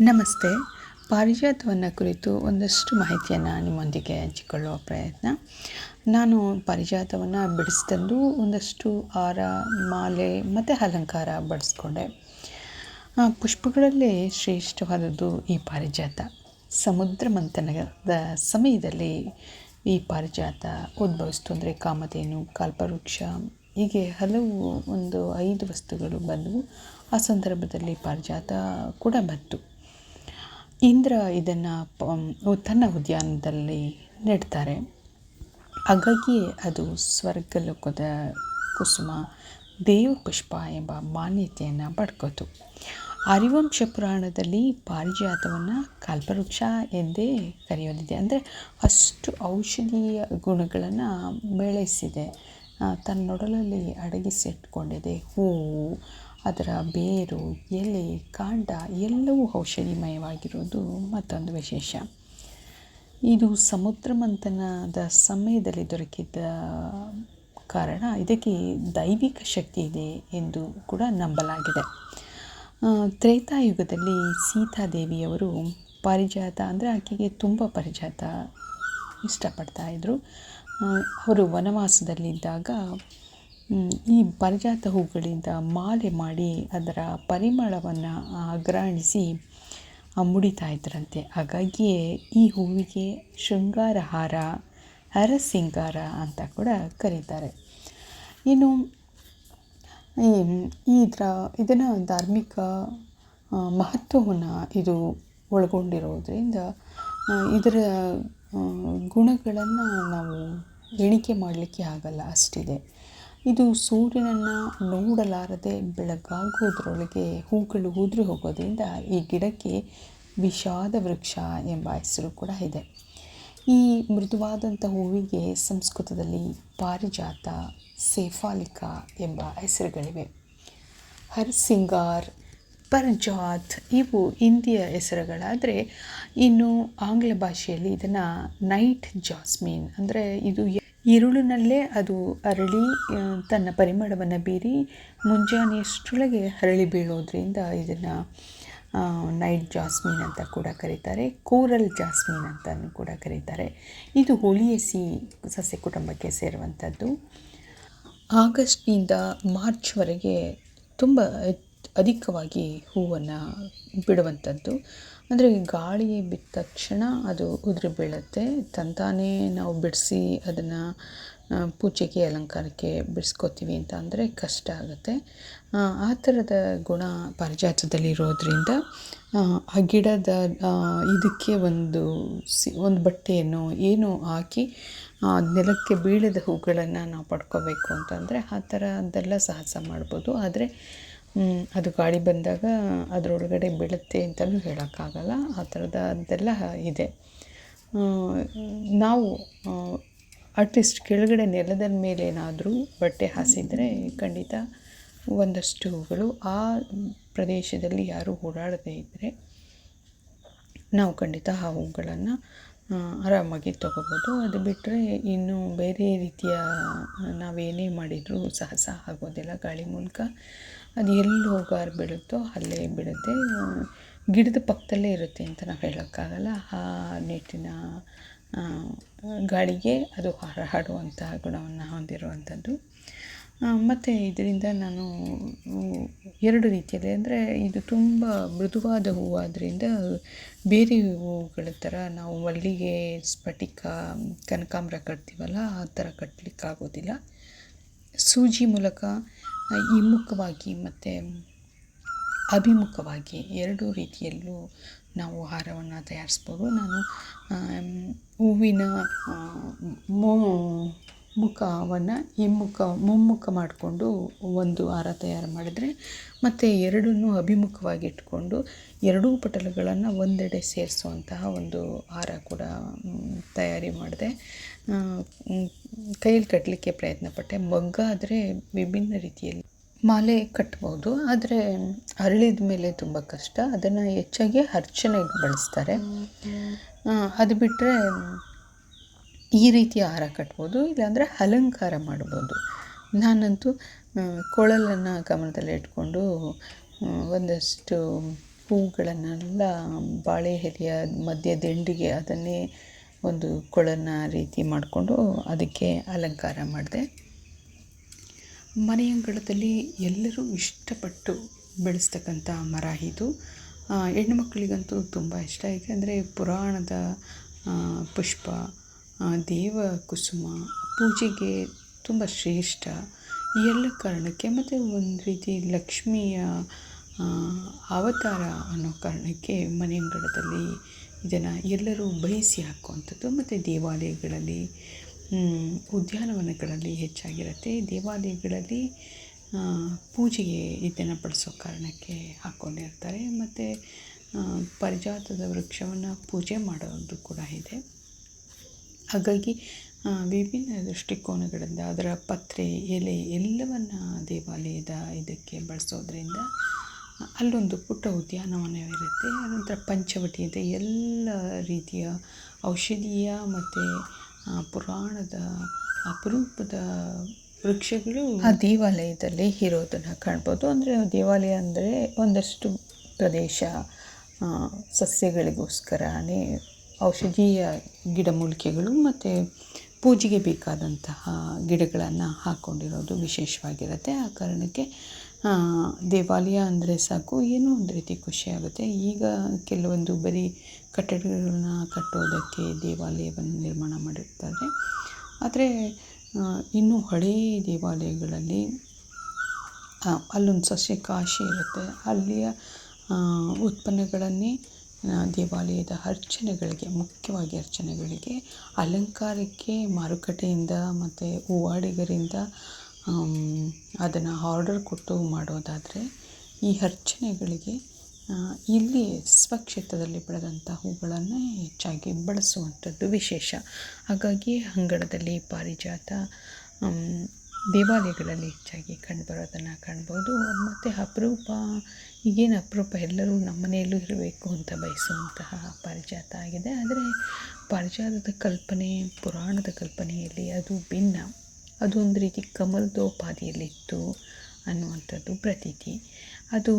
ನಮಸ್ತೆ. ಪಾರಿಜಾತವನ್ನು ಕುರಿತು ಒಂದಷ್ಟು ಮಾಹಿತಿಯನ್ನು ನಿಮ್ಮೊಂದಿಗೆ ಹಂಚಿಕೊಳ್ಳುವ ಪ್ರಯತ್ನ. ನಾನು ಪಾರಿಜಾತವನ್ನು ಬಿಡಿಸ್ತಂದು ಒಂದಷ್ಟು ಹಾರ, ಮಾಲೆ ಮತ್ತು ಅಲಂಕಾರ ಬಡಿಸ್ಕೊಂಡೆ. ಪುಷ್ಪಗಳಲ್ಲಿ ಶ್ರೇಷ್ಠವಾದದ್ದು ಈ ಪಾರಿಜಾತ. ಸಮುದ್ರ ಮಂಥನದ ಸಮಯದಲ್ಲಿ ಈ ಪಾರಿಜಾತ ಉದ್ಭವಿಸ್ತು ಅಂದರೆ ಕಾಮಧೇನು, ಕಲ್ಪವೃಕ್ಷ, ಹೀಗೆ ಹಲವು ಒಂದು ಐದು ವಸ್ತುಗಳು ಬಂದವು. ಆ ಸಂದರ್ಭದಲ್ಲಿ ಪಾರಿಜಾತ ಕೂಡ ಬಂತು. ಇಂದ್ರ ಇದನ್ನು ತನ್ನ ಉದ್ಯಾನದಲ್ಲಿ ನೆಡ್ತಾರೆ. ಹಾಗಾಗಿಯೇ ಅದು ಸ್ವರ್ಗಲೋಕದ ಕುಸುಮ ದೇವ ಪುಷ್ಪ ಎಂಬ ಮಾನ್ಯತೆಯನ್ನು ಪಡ್ಕೋತು. ಹರಿವಂಶ ಪುರಾಣದಲ್ಲಿ ಪಾರಿಜಾತವನ್ನು ಕಲ್ಪವೃಕ್ಷ ಎಂದೇ ಕರೆಯೋದಿದೆ ಅಂದರೆ ಅಷ್ಟು ಔಷಧೀಯ ಗುಣಗಳನ್ನು ಬೆಳೆಸಿದೆ. ತನ್ನೊಡಲಲ್ಲಿ ಅಡಗಿಸಿಟ್ಕೊಂಡಿದೆ. ಹೂವು ಅದರ ಬೇರು, ಎಲೆ, ಕಾಂಡ ಎಲ್ಲವೂ ಔಷಧಿಮಯವಾಗಿರುವುದು ಮತ್ತೊಂದು ವಿಶೇಷ. ಇದು ಸಮುದ್ರ ಮಂಥನದ ಸಮಯದಲ್ಲಿ ದೊರಕಿದ ಕಾರಣ, ಇದಕ್ಕೆ ದೈವಿಕ ಶಕ್ತಿ ಇದೆ ಎಂದು ಕೂಡ ನಂಬಲಾಗಿದೆ. ತ್ರೇತಾಯುಗದಲ್ಲಿ ಸೀತಾದೇವಿಯವರು ಪಾರಿಜಾತ, ಅಂದರೆ ಆಕೆಗೆ ತುಂಬ ಪಾರಿಜಾತ ಇಷ್ಟಪಡ್ತಾ ಇದ್ದರು ಅವರು ವನವಾಸದಲ್ಲಿದ್ದಾಗ ಈ ಪರಿಜಾತ ಹೂಗಳಿಂದ ಮಾಲೆ ಮಾಡಿ ಅದರ ಪರಿಮಳವನ್ನು ಅಗ್ರಾಣಿಸಿ ಮುಡಿತಾ ಇದ್ರಂತೆ. ಹಾಗಾಗಿಯೇ ಈ ಹೂವಿಗೆ ಶೃಂಗಾರ ಹಾರ ಹರಸಿಂಗಾರ ಅಂತ ಕೂಡ ಕರೀತಾರೆ. ಇನ್ನು, ಈ ಇದರ ಇದನ್ನು ಧಾರ್ಮಿಕ ಮಹತ್ವವನ್ನು ಇದು ಒಳಗೊಂಡಿರೋದ್ರಿಂದ ಇದರ ಗುಣಗಳನ್ನು ನಾವು ಎಣಿಕೆ ಮಾಡಲಿಕ್ಕೆ ಆಗಲ್ಲ ಅಷ್ಟಿದೆ. ಇದು ಸೂರ್ಯನನ್ನು ನೋಡಲಾರದೆ ಬೆಳಗಾಗೋದ್ರೊಳಗೆ ಹೂಗಳು ಉದುರಿ ಹೋಗೋದ್ರಿಂದ ಈ ಗಿಡಕ್ಕೆ ವಿಷಾದ ವೃಕ್ಷ ಎಂಬ ಹೆಸರು ಕೂಡ ಇದೆ. ಈ ಮೃದುವಾದಂಥ ಹೂವಿಗೆ ಸಂಸ್ಕೃತದಲ್ಲಿ ಪಾರಿಜಾತ, ಸೇಫಾಲಿಕಾ ಎಂಬ ಹೆಸರುಗಳಿವೆ. ಹರ್ಸಿಂಗಾರ್, ಪರ್ಜಾತ್ ಇವು ಹಿಂದಿಯ ಹೆಸರುಗಳಾದರೆ ಇನ್ನು ಆಂಗ್ಲ ಭಾಷೆಯಲ್ಲಿ ಇದನ್ನು ನೈಟ್ ಜಾಸ್ಮಿನ್ ಅಂದರೆ ಇದು ಇರುಳಿನಲ್ಲೇ ಅದು ಅರಳಿ ತನ್ನ ಪರಿಮಳವನ್ನು ಬೀರಿ ಮುಂಜಾನೆಯಷ್ಟರೊಳಗೆ ಅರಳಿ ಬೀಳೋದ್ರಿಂದ ಇದನ್ನು ನೈಟ್ ಜಾಸ್ಮಿನ್ ಅಂತ ಕೂಡ ಕರೀತಾರೆ ಕೋರಲ್ ಜಾಸ್ಮಿನ್ ಅಂತಲೂ ಕೂಡ ಕರೀತಾರೆ. ಇದು ಹೊಳಿಯಸಿ ಸಸ್ಯ ಕುಟುಂಬಕ್ಕೆ ಸೇರುವಂಥದ್ದು ಆಗಸ್ಟ್ನಿಂದ ಮಾರ್ಚ್ವರೆಗೆ ತುಂಬ ಅಧಿಕವಾಗಿ ಹೂವನ್ನು ಬಿಡುವಂಥದ್ದು ಅಂದರೆ ಗಾಳಿ ಬಿದ್ದ ತಕ್ಷಣ ಅದು ಉದುರಿ ಬೀಳುತ್ತೆ. ತಂತಾನೇ ನಾವು ಬಿಡಿಸಿ ಅದನ್ನು ಪೂಜೆಗೆ, ಅಲಂಕಾರಕ್ಕೆ ಬಿಡಿಸ್ಕೋತೀವಿ ಅಂತ ಅಂದರೆ ಕಷ್ಟ ಆಗುತ್ತೆ. ಆ ಥರದ ಗುಣ ಪಾರಿಜಾತದಲ್ಲಿರೋದ್ರಿಂದ ಆ ಗಿಡದ ಇದಕ್ಕೆ ಒಂದು ಸಿ, ಒಂದು ಬಟ್ಟೆಯನ್ನು ಏನೋ ಹಾಕಿ ನೆಲಕ್ಕೆ ಬೀಳದ ಹೂಗಳನ್ನು ನಾವು ಪಡ್ಕೋಬೇಕು ಅಂತಂದರೆ ಆ ಥರದ್ದೆಲ್ಲ ಸಾಹಸ ಮಾಡ್ಬೋದು. ಆದರೆ ಅದು ಗಾಳಿ ಬಂದಾಗ ಅದರೊಳಗಡೆ ಬೀಳುತ್ತೆ ಅಂತಲೂ ಹೇಳೋಕ್ಕಾಗಲ್ಲ. ಆ ಥರದ್ದೆಲ್ಲ ಇದೆ. ನಾವು ಅಟ್ಲೀಸ್ಟ್ ಕೆಳಗಡೆ ನೆಲದ ಮೇಲೇನಾದರೂ ಬಟ್ಟೆ ಹಾಸಿದರೆ ಖಂಡಿತ ಒಂದಷ್ಟು ಹೂಗಳು ಆ ಪ್ರದೇಶದಲ್ಲಿ ಯಾರೂ ಓಡಾಡದೇ ಇದ್ದರೆ ನಾವು ಖಂಡಿತ ಆ ಹೂಗಳನ್ನು ಆರಾಮಾಗಿ ತೊಗೋಬೋದು. ಅದು ಬಿಟ್ಟರೆ ಇನ್ನು ಬೇರೆ ರೀತಿಯ ನಾವೇನೇ ಮಾಡಿದರೂ ಸಹಸ ಆಗೋದಿಲ್ಲ. ಗಾಳಿ ಮೂಲಕ ಅದು ಎಲ್ಲಿ ಹೋಗಾರು ಬೀಳುತ್ತೋ ಅಲ್ಲೇ ಬಿಡುತ್ತೆ. ಗಿಡದ ಪಕ್ಕದಲ್ಲೇ ಇರುತ್ತೆ ಅಂತ ನಾವು ಹೇಳೋಕ್ಕಾಗಲ್ಲ. ಆ ನಿಟ್ಟಿನ ಗಾಳಿಗೆ ಅದು ಹರಡುವಂಥ ಗುಣವನ್ನು ಹೊಂದಿರುವಂಥದ್ದು. ಮತ್ತು ಇದರಿಂದ ನಾನು ಎರಡು ರೀತಿಯಲ್ಲಿ ಅಂದರೆ ಇದು ತುಂಬ ಮೃದುವಾದ ಹೂವಾದ್ದರಿಂದ ಬೇರೆ ಹೂವುಗಳ ಥರ ನಾವು ಮಲ್ಲಿಗೆ, ಸ್ಫಟಿಕ, ಕನಕಾಂಬರ ಕಟ್ತೀವಲ್ಲ, ಆ ಥರ ಕಟ್ಟಲಿಕ್ಕಾಗೋದಿಲ್ಲ ಸೂಜಿ ಮೂಲಕ ಹಿಮ್ಮುಖವಾಗಿ ಮತ್ತು ಅಭಿಮುಖವಾಗಿ ಎರಡೂ ರೀತಿಯಲ್ಲೂ ನಾವು ಹಾರವನ್ನು ತಯಾರಿಸ್ಬೋದು. ನಾನು ಹೂವಿನ ಮುಖವನ್ನು ಹಿಮ್ಮುಖ ಮುಮ್ಮುಖ ಮಾಡಿಕೊಂಡು ಒಂದು ಹಾರ ತಯಾರು ಮಾಡಿದರೆ ಮತ್ತು ಎರಡನ್ನೂ ಅಭಿಮುಖವಾಗಿ ಇಟ್ಕೊಂಡು ಎರಡೂ ಪಟಲಗಳನ್ನು ಒಂದೆಡೆ ಸೇರಿಸುವಂತಹ ಒಂದು ಹಾರ ಕೂಡ ತಯಾರಿ ಮಾಡಿದೆ. ಕೈಯಲ್ಲಿ ಕಟ್ಟಲಿಕ್ಕೆ ಪ್ರಯತ್ನಪಟ್ಟೆ. ಮಗ್ಗಾದರೆ ವಿಭಿನ್ನ ರೀತಿಯಲ್ಲಿ ಮಾಲೆ ಕಟ್ಬೋದು. ಆದರೆ ಅರಳಿದ ಮೇಲೆ ತುಂಬ ಕಷ್ಟ. ಅದನ್ನು ಹೆಚ್ಚಾಗಿ ಅರ್ಚನೆಗೆ ಬಳಸ್ತಾರೆ. ಅದು ಬಿಟ್ಟರೆ ಈ ರೀತಿ ಹಾರ ಕಟ್ಬೋದು, ಇಲ್ಲಾಂದರೆ ಅಲಂಕಾರ ಮಾಡ್ಬೋದು. ನಾನಂತೂ ಕೊಳಲನ್ನು ಗಮನದಲ್ಲಿ ಇಟ್ಕೊಂಡು ಒಂದಷ್ಟು ಹೂಗಳನ್ನೆಲ್ಲ ಬಾಳೆ ಎಲೆಯ ಮಧ್ಯ ದಿಂಡಿಗೆ ಅದನ್ನೇ ಒಂದು ಕೊಳನ ರೀತಿ ಮಾಡಿಕೊಂಡು ಅದಕ್ಕೆ ಅಲಂಕಾರ ಮಾಡಿದೆ. ಮನೆಯಂಗಳದಲ್ಲಿ ಎಲ್ಲರೂ ಇಷ್ಟಪಟ್ಟು ಬೆಳೆಸ್ತಕ್ಕಂಥ ಮರ ಇದು. ಹೆಣ್ಣು ಮಕ್ಕಳಿಗಂತೂ ತುಂಬ ಇಷ್ಟ. ಏಕೆಂದರೆ ಪುರಾಣದ ಪುಷ್ಪ ದೇವ ಕುಸುಮ ಪೂಜೆಗೆ ತುಂಬ ಶ್ರೇಷ್ಠ. ಈ ಎಲ್ಲ ಕಾರಣಕ್ಕೆ ಮತ್ತು ಒಂದು ರೀತಿ ಲಕ್ಷ್ಮಿಯ ಅವತಾರ ಅನ್ನೋ ಕಾರಣಕ್ಕೆ ಮನೆಯಂಗಡದಲ್ಲಿ ಇದನ್ನು ಎಲ್ಲರೂ ಬಯಸಿ ಹಾಕುವಂಥದ್ದು ಮತ್ತು ದೇವಾಲಯಗಳಲ್ಲಿ ಉದ್ಯಾನವನಗಳಲ್ಲಿ ಹೆಚ್ಚಾಗಿರುತ್ತೆ. ದೇವಾಲಯಗಳಲ್ಲಿ ಪೂಜೆಗೆ ಇದನ್ನು ಬಳಸೋ ಕಾರಣಕ್ಕೆ ಹಾಕ್ಕೊಂಡಿರ್ತಾರೆ ಮತ್ತು ಪರಿಜಾತದ ವೃಕ್ಷವನ್ನು ಪೂಜೆ ಮಾಡೋದು ಕೂಡ ಇದೆ. ಹಾಗಾಗಿ ವಿಭಿನ್ನ ದೃಷ್ಟಿಕೋನಗಳಿಂದ ಅದರ ಪತ್ರೆ, ಎಲೆ ಎಲ್ಲವನ್ನು ದೇವಾಲಯದ ಇದಕ್ಕೆ ಬಳಸೋದ್ರಿಂದ, ಅಲ್ಲೊಂದು ಪುಟ್ಟ ಉದ್ಯಾನವನವಿರುತ್ತೆ ಅನಂತರ ಪಂಚವಟಿ ಇದೆ. ಎಲ್ಲ ರೀತಿಯ ಔಷಧೀಯ ಮತ್ತು ಪುರಾಣದ ಅಪರೂಪದ ವೃಕ್ಷಗಳು ಆ ದೇವಾಲಯದಲ್ಲಿ ಇರೋದನ್ನು ಕಾಣ್ಬೋದು. ಅಂದರೆ ದೇವಾಲಯ ಅಂದರೆ ಒಂದಷ್ಟು ಪ್ರದೇಶ ಸಸ್ಯಗಳಿಗೋಸ್ಕರನೇ ಔಷಧೀಯ ಗಿಡಮೂಲಿಕೆಗಳು ಮತ್ತು ಪೂಜೆಗೆ ಬೇಕಾದಂತಹ ಗಿಡಗಳನ್ನು ಹಾಕ್ಕೊಂಡಿರೋದು ವಿಶೇಷವಾಗಿರುತ್ತೆ. ಆ ಕಾರಣಕ್ಕೆ ದೇವಾಲಯ ಅಂದರೆ ಸಾಕು, ಏನೋ ಒಂದು ರೀತಿ ಖುಷಿಯಾಗುತ್ತೆ ಈಗ ಕೆಲವೊಂದು ಬರೀ ಕಟ್ಟಡಗಳನ್ನ ಕಟ್ಟೋದಕ್ಕೆ ದೇವಾಲಯವನ್ನು ನಿರ್ಮಾಣ ಮಾಡಿರ್ತಾರೆ. ಆದರೆ ಇನ್ನೂ ಹಳೆಯ ದೇವಾಲಯಗಳಲ್ಲಿ ಅಲ್ಲೊಂದು ಸಸ್ಯ ಕಾಶಿ ಇರುತ್ತೆ. ಅಲ್ಲಿಯ ಉತ್ಪನ್ನಗಳನ್ನೇ ದೇವಾಲಯದ ಅರ್ಚನೆಗಳಿಗೆ, ಮುಖ್ಯವಾಗಿ ಅರ್ಚನೆಗಳಿಗೆ ಅಲಂಕಾರಕ್ಕೆ, ಮಾರುಕಟ್ಟೆಯಿಂದ ಮತ್ತು ಹೂವಾಡಿಗರಿಂದ ಅದನ್ನು ಆರ್ಡರ್ ಕೊಟ್ಟು ಮಾಡೋದಾದರೆ ಈ ಅರ್ಚನೆಗಳಿಗೆ ಇಲ್ಲಿ ಸ್ವಕ್ಷೇತ್ರದಲ್ಲಿ ಬೆಳೆದಂಥ ಹೂಗಳನ್ನು ಹೆಚ್ಚಾಗಿ ಬಳಸುವಂಥದ್ದು ವಿಶೇಷ. ಹಾಗಾಗಿ ಅಂಗಳದಲ್ಲಿ ಪಾರಿಜಾತ ದೇವಾಲಯಗಳಲ್ಲಿ ಹೆಚ್ಚಾಗಿ ಕಂಡುಬರೋದನ್ನು ಕಾಣ್ಬೋದು. ಮತ್ತು ಅಪರೂಪ, ಈಗೇನು ಅಪರೂಪ ಎಲ್ಲರೂ ನಮ್ಮ ಮನೆಯಲ್ಲೂ ಇರಬೇಕು ಅಂತ ಬಯಸುವಂತಹ ಪಾರಿಜಾತ ಆಗಿದೆ. ಆದರೆ ಪಾರಿಜಾತದ ಕಲ್ಪನೆ, ಪುರಾಣದ ಕಲ್ಪನೆಯಲ್ಲಿ ಅದು ಭಿನ್ನ. ಅದು ಒಂದು ರೀತಿ ಕಮಲದೋಪಾದಿಯಲ್ಲಿತ್ತು ಅನ್ನುವಂಥದ್ದು ಪ್ರತೀತಿ. ಅದು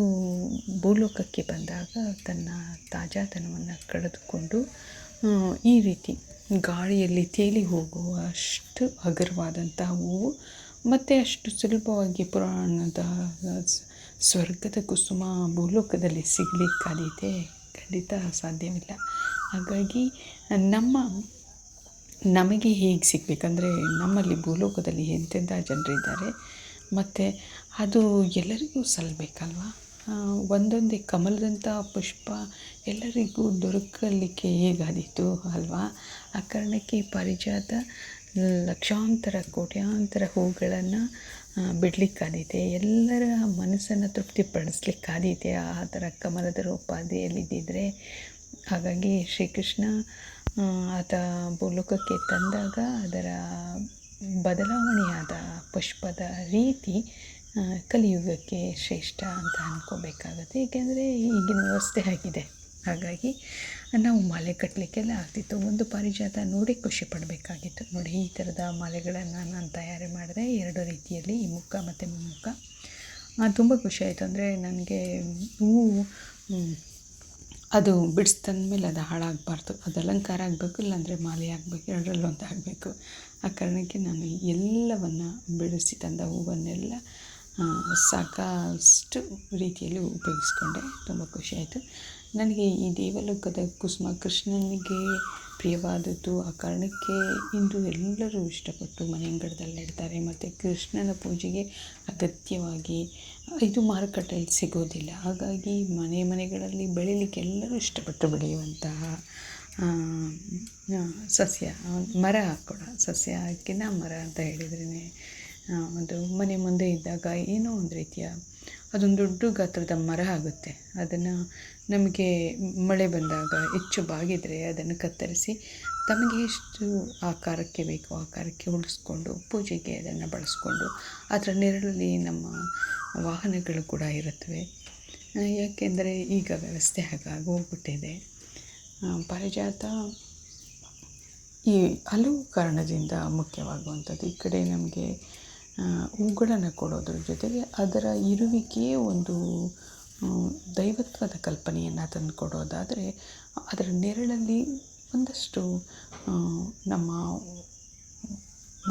ಭೂಲೋಕಕ್ಕೆ ಬಂದಾಗ ತನ್ನ ತಾಜಾತನವನ್ನು ಕಳೆದುಕೊಂಡು ಈ ರೀತಿ ಗಾಳಿಯಲ್ಲಿ ತೇಲಿ ಹೋಗುವಷ್ಟು ಹಗುರವಾದಂತಹ ಹೂವು ಮತ್ತು ಅಷ್ಟು ಸುಲಭವಾಗಿ ಪುರಾಣದ ಸ್ವರ್ಗದ ಕುಸುಮ ಭೂಲೋಕದಲ್ಲಿ ಸಿಗಲಿಕ್ಕಾದೀತೆ ಖಂಡಿತ ಸಾಧ್ಯವಿಲ್ಲ. ಹಾಗಾಗಿ ನಮ್ಮ, ನಮಗೆ ಹೇಗೆ ಸಿಗಬೇಕಂದ್ರೆ ನಮ್ಮಲ್ಲಿ ಭೂಲೋಕದಲ್ಲಿ ಎಂತೆಂಥ ಜನರಿದ್ದಾರೆ ಮತ್ತು ಅದು ಎಲ್ಲರಿಗೂ ಸಲ್ಲಬೇಕಲ್ವ ಒಂದೊಂದೇ ಕಮಲದಂಥ ಪುಷ್ಪ ಎಲ್ಲರಿಗೂ ದೊರಕಲಿಕ್ಕೆ ಹೇಗಾದೀತು ಅಲ್ವಾ? ಆ ಕಾರಣಕ್ಕೆ ಪಾರಿಜಾತ ಲಕ್ಷಾಂತರ, ಕೋಟ್ಯಾಂತರ ಹೂಗಳನ್ನು ಬಿಡಲಿಕ್ಕಾದೀತೆ ಎಲ್ಲರ ಮನಸ್ಸನ್ನು ತೃಪ್ತಿಪಡಿಸ್ಲಿಕ್ಕಾದೀತೆ ಆ ಥರ ಕಮಲದ ರೂಪಾದಿಯಲ್ಲಿದ್ದಿದ್ರೆ ಹಾಗಾಗಿ ಶ್ರೀಕೃಷ್ಣ ಆತ ಭೂಲೋಕಕ್ಕೆ ತಂದಾಗ ಅದರ ಬದಲಾವಣೆಯಾದ ಪುಷ್ಪದ ರೀತಿ ಕಲಿಯುಗಕ್ಕೆ ಶ್ರೇಷ್ಠ ಅಂತ ಅಂದ್ಕೋಬೇಕಾಗತ್ತೆ ಏಕೆಂದರೆ ಈಗಿನ ವ್ಯವಸ್ಥೆ ಆಗಿದೆ. ಹಾಗಾಗಿ ನಾವು ಮಾಲೆ ಕಟ್ಟಲಿಕ್ಕೆಲ್ಲ ಆಗ್ತಿತ್ತು. ಒಂದು ಪಾರಿಜಾತ ನೋಡಿ ಖುಷಿ ಪಡಬೇಕಾಗಿತ್ತು. ನೋಡಿ, ಈ ಥರದ ಮಾಲೆಗಳನ್ನು ನಾನು ತಯಾರಿ ಮಾಡಿದೆ. ಎರಡು ರೀತಿಯಲ್ಲಿ, ಈ ಮುಖ ಮತ್ತು ಮುಖ. ತುಂಬ ಖುಷಿ ಆಯಿತು. ಅಂದರೆ ನನಗೆ ಹೂವು ಅದು ಬಿಡಿಸ್ತಂದ್ಮೇಲೆ ಅದು ಹಾಳಾಗಬಾರ್ದು. ಅದು ಅಲಂಕಾರ ಆಗಬೇಕು, ಇಲ್ಲಾಂದರೆ ಮಾಲೆ ಆಗಬೇಕು, ಎರಡರಲ್ಲೂ ಒಂದು ಆಗಬೇಕು. ಆ ಕಾರಣಕ್ಕೆ ನಾನು ಎಲ್ಲವನ್ನು ಬಿಡಿಸಿ ತಂದ ಹೂವನ್ನೆಲ್ಲ ಸಾಕಷ್ಟು ರೀತಿಯಲ್ಲಿ ಉಪಯೋಗಿಸ್ಕೊಂಡೆ. ತುಂಬ ಖುಷಿಯಾಯಿತು ನನಗೆ ಈ ದೇವಲೋಕದ ಕುಸುಮ ಕೃಷ್ಣನಿಗೆ ಪ್ರಿಯವಾದದ್ದು ಆ ಕಾರಣಕ್ಕೆ ಇಂದು ಎಲ್ಲರೂ ಇಷ್ಟಪಟ್ಟು ಮನೆ ಅಂಗಳದಲ್ಲಿ ಇಡ್ತಾರೆ ಮತ್ತು ಕೃಷ್ಣನ ಪೂಜೆಗೆ ಅಗತ್ಯವಾಗಿ ಇದು ಮಾರುಕಟ್ಟೆಯಲ್ಲಿ ಸಿಗೋದಿಲ್ಲ. ಹಾಗಾಗಿ ಮನೆ ಮನೆಗಳಲ್ಲಿ ಬೆಳೀಲಿಕ್ಕೆ ಎಲ್ಲರೂ ಇಷ್ಟಪಟ್ಟು ಬೆಳೆಯುವಂತಹ ಸಸ್ಯ, ಮರ ಕೂಡ, ಸಸ್ಯ ಹಾಕಿನ ಮರ ಅಂತ ಹೇಳಿದ್ರೇ ಒಂದು ಮನೆ ಮುಂದೆ ಇದ್ದಾಗ ಏನೋ ಒಂದು ರೀತಿಯ ಅದೊಂದು ದೊಡ್ಡ ಗಾತ್ರದ ಮರ ಆಗುತ್ತೆ. ಅದನ್ನು ನಮಗೆ ಮಳೆ ಬಂದಾಗ ಹೆಚ್ಚು ಬಾಗಿದರೆ ಅದನ್ನು ಕತ್ತರಿಸಿ ತಮಗೆ ಎಷ್ಟು ಆಕಾರಕ್ಕೆ ಬೇಕೋ ಆಕಾರಕ್ಕೆ ಉಳಿಸ್ಕೊಂಡು ಪೂಜೆಗೆ ಅದನ್ನು ಬಳಸ್ಕೊಂಡು ಅದರ ನೆರಳಲ್ಲಿ ನಮ್ಮ ವಾಹನಗಳು ಕೂಡ ಇರುತ್ತವೆ. ಯಾಕೆಂದರೆ ಈಗ ವ್ಯವಸ್ಥೆ ಹಾಗಾಗಿ ಹೋಗ್ಬಿಟ್ಟಿದೆ. ಪಾರಿಜಾತ ಈ ಹಲವು ಕಾರಣದಿಂದ ಮುಖ್ಯವಾಗುವಂಥದ್ದು. ಈ ಕಡೆ ನಮಗೆ ಹೂಗಳನ್ನು ಕೊಡೋದ್ರ ಜೊತೆಗೆ ಅದರ ಇರುವಿಕೆಯೇ ಒಂದು ದೈವತ್ವದ ಕಲ್ಪನೆಯನ್ನು ತಂದು ಕೊಡೋದಾದರೆ ಅದರ ನೆರಳಲ್ಲಿ ಒಂದಷ್ಟು ನಮ್ಮ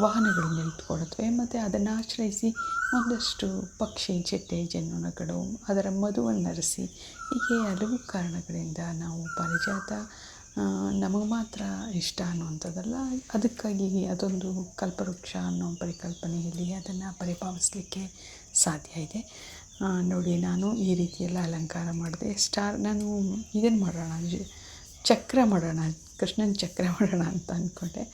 ವಾಹನಗಳು ನಿಂತ್ಕೊಳ್ಳುತ್ತವೆ ಮತ್ತು ಅದನ್ನು ಆಶ್ರಯಿಸಿ ಒಂದಷ್ಟು ಪಕ್ಷಿ, ಚಿಟ್ಟೆ, ಜೇನುನೊಣಗಳು, ಅದರ ಮಧುವನ್ನರಿಸಿ ಹೀಗೆ ಹಲವು ಕಾರಣಗಳಿಂದ ನಾವು ಪಾರಿಜಾತ ನಮಗೆ ಮಾತ್ರ ಇಷ್ಟ ಅನ್ನುವಂಥದ್ದಲ್ಲ, ಅದಕ್ಕಾಗಿ ಅದೊಂದು ಕಲ್ಪವೃಕ್ಷ ಅನ್ನೋ ಪರಿಕಲ್ಪನೆಯಲ್ಲಿ ಅದನ್ನು ಪರಿಭಾವಿಸಲಿಕ್ಕೆ ಸಾಧ್ಯ ಇದೆ. ನೋಡಿ, ನಾನು ಈ ರೀತಿಯೆಲ್ಲ ಅಲಂಕಾರ ಮಾಡಿದೆ. ಸ್ಟಾರ್, ನಾನು ಇದನ್ನು ಮಾಡೋಣ? ಚಕ್ರ ಮಾಡೋಣ, ಕೃಷ್ಣನ ಚಕ್ರ ಮಾಡೋಣ ಅಂತ ಅಂದ್ಕೊಂಡೆ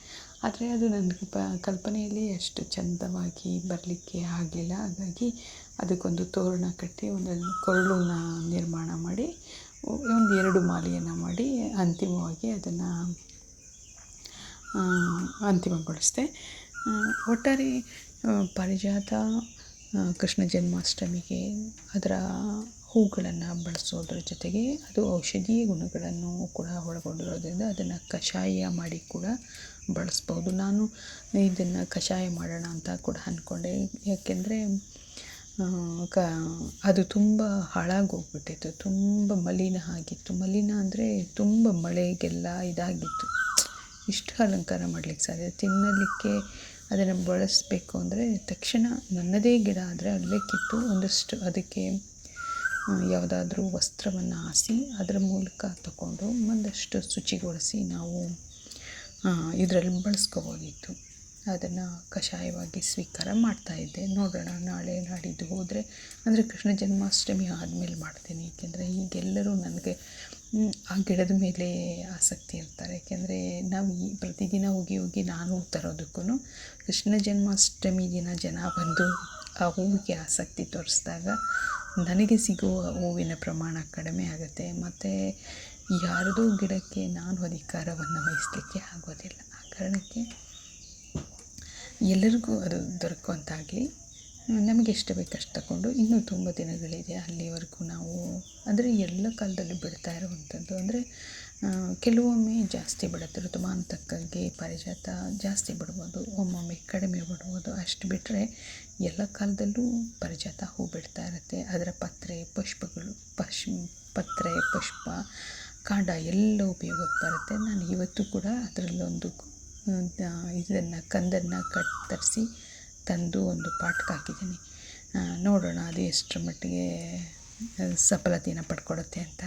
ಆದರೆ ಅದು ನನಗೆ ಪ ಕಲ್ಪನೆಯಲ್ಲಿ ಅಷ್ಟು ಚಂದವಾಗಿ ಬರಲಿಕ್ಕೆ ಆಗಲಿಲ್ಲ. ಹಾಗಾಗಿ ಅದಕ್ಕೊಂದು ತೋರಣ ಕಟ್ಟಿ, ಒಂದು ಕೊರಳನ್ನ ನಿರ್ಮಾಣ ಮಾಡಿ, ಒಂದು ಎರಡು ಮಾಲೆಯನ್ನು ಮಾಡಿ ಅಂತಿಮವಾಗಿ ಅದನ್ನು ಅಂತಿಮಗೊಳಿಸಿದೆ. ಒಟ್ಟಾರೆ ಪಾರಿಜಾತ ಕೃಷ್ಣ ಜನ್ಮಾಷ್ಟಮಿಗೆ ಅದರ ಹೂಗಳನ್ನು ಬಳಸೋದ್ರ ಜೊತೆಗೆ ಅದು ಔಷಧೀಯ ಗುಣಗಳನ್ನು ಕೂಡ ಒಳಗೊಂಡಿರೋದ್ರಿಂದ ಅದನ್ನು ಕಷಾಯ ಮಾಡಿ ಕೂಡ ಬಳಸ್ಬೋದು. ನಾನು ಇದನ್ನು ಕಷಾಯ ಮಾಡೋಣ ಅಂತ ಕೂಡ ಅಂದ್ಕೊಂಡೆ ಯಾಕೆಂದರೆ ಕ, ಅದು ತುಂಬ ಹಾಳಾಗೋಗ್ಬಿಟ್ಟಿತ್ತು. ತುಂಬ ಮಲಿನ ಆಗಿತ್ತು. ಮಲಿನ ಅಂದರೆ ತುಂಬ ಮಳೆಗೆಲ್ಲ ಇದಾಗಿತ್ತು. ಇಷ್ಟು ಅಲಂಕಾರ ಮಾಡ್ಲಿಕ್ಕೆ ಸಾಧ್ಯ. ತಿನ್ನಲಿಕ್ಕೆ ಅದನ್ನು ಬಳಸಬೇಕು ಅಂದರೆ ತಕ್ಷಣ ನನ್ನದೇ ಗಿಡ ಆದರೆ ಅಲ್ಲೇ ಕಿತ್ತು ಒಂದಷ್ಟು ಅದಕ್ಕೆ ಯಾವುದಾದ್ರೂ ವಸ್ತ್ರವನ್ನು ಹಾಸಿ ಅದರ ಮೂಲಕ ತಗೊಂಡು ಒಂದಷ್ಟು ಶುಚಿಗೊಳಿಸಿ ನಾವು ಇದರಲ್ಲಿ ಬಳಸ್ಕೋಬೋದಿತ್ತು. ಅದನ್ನು ಕಷಾಯವಾಗಿ ಸ್ವೀಕಾರ ಮಾಡ್ತಾಯಿದ್ದೆ ನೋಡೋಣ, ನಾಳೆ ನಾಡಿದ್ದು ಹೋದರೆ. ಅಂದರೆ ಕೃಷ್ಣ ಜನ್ಮಾಷ್ಟಮಿ ಆದಮೇಲೆ ಮಾಡ್ತೀನಿ. ಏಕೆಂದರೆ ಈಗೆಲ್ಲರೂ ನನಗೆ ಆ ಗಿಡದ ಮೇಲೆ ಆಸಕ್ತಿ ಇರ್ತಾರೆ. ಏಕೆಂದರೆ ನಾವು ಈ ಪ್ರತಿದಿನ ಹೋಗಿ ಹೋಗಿ ನಾನು ತರೋದಕ್ಕೂ ಕೃಷ್ಣ ಜನ್ಮಾಷ್ಟಮಿ ದಿನ ಜನ ಬಂದು ಆ ಹೂವಿಗೆ ಆಸಕ್ತಿ ತೋರಿಸಿದಾಗ ನನಗೆ ಸಿಗುವ ಹೂವಿನ ಪ್ರಮಾಣ ಕಡಿಮೆ ಆಗುತ್ತೆ. ಮತ್ತು ಯಾರದೋ ಗಿಡಕ್ಕೆ ನಾನು ಅಧಿಕಾರವನ್ನು ವಹಿಸಲಿಕ್ಕೆ ಆಗೋದಿಲ್ಲ. ಆ ಕಾರಣಕ್ಕೆ ಎಲ್ಲರಿಗೂ ಅದು ದೊರಕುವಂತಾಗಲಿ. ನಮಗೆ ಎಷ್ಟು ಅಷ್ಟು ತಗೊಂಡು ಇನ್ನೂ ತುಂಬ ದಿನಗಳಿದೆ ಅಲ್ಲಿವರೆಗೂ ನಾವು, ಅಂದರೆ ಎಲ್ಲ ಕಾಲದಲ್ಲೂ ಬಿಡ್ತಾ ಇರುವಂಥದ್ದು. ಅಂದರೆ ಕೆಲವೊಮ್ಮೆ ಜಾಸ್ತಿ ಬಿಡುತ್ತೆ ಋತುಮಾನ ತಕ್ಕಂಗೆ ಪಾರಿಜಾತ ಜಾಸ್ತಿ ಬಿಡ್ಬೋದು, ಒಮ್ಮೊಮ್ಮೆ ಕಡಿಮೆ ಬಿಡ್ಬೋದು. ಅಷ್ಟು ಬಿಟ್ಟರೆ ಎಲ್ಲ ಕಾಲದಲ್ಲೂ ಪಾರಿಜಾತ ಹೂ ಬಿಡ್ತಾ ಇರುತ್ತೆ. ಅದರ ಪತ್ರೆ, ಪುಷ್ಪಗಳು, ಪಶ್, ಪತ್ರೆ, ಪುಷ್ಪ, ಕಾಂಡ ಎಲ್ಲ ಉಪಯೋಗಕ್ಕೆ ಬರುತ್ತೆ. ನಾನು ಇವತ್ತು ಕೂಡ ಅದರಲ್ಲೊಂದು ಇದನ್ನು ಕಂದನ್ನು ಕತ್ತರಿಸಿ ತಂದು ಒಂದು ಪಾಟ್ಗೆ ಹಾಕಿದ್ದೀನಿ. ನೋಡೋಣ ಅದು ಎಷ್ಟರ ಮಟ್ಟಿಗೆ ಸಫಲತೆಯನ್ನು ಪಡ್ಕೊಡುತ್ತೆ ಅಂತ.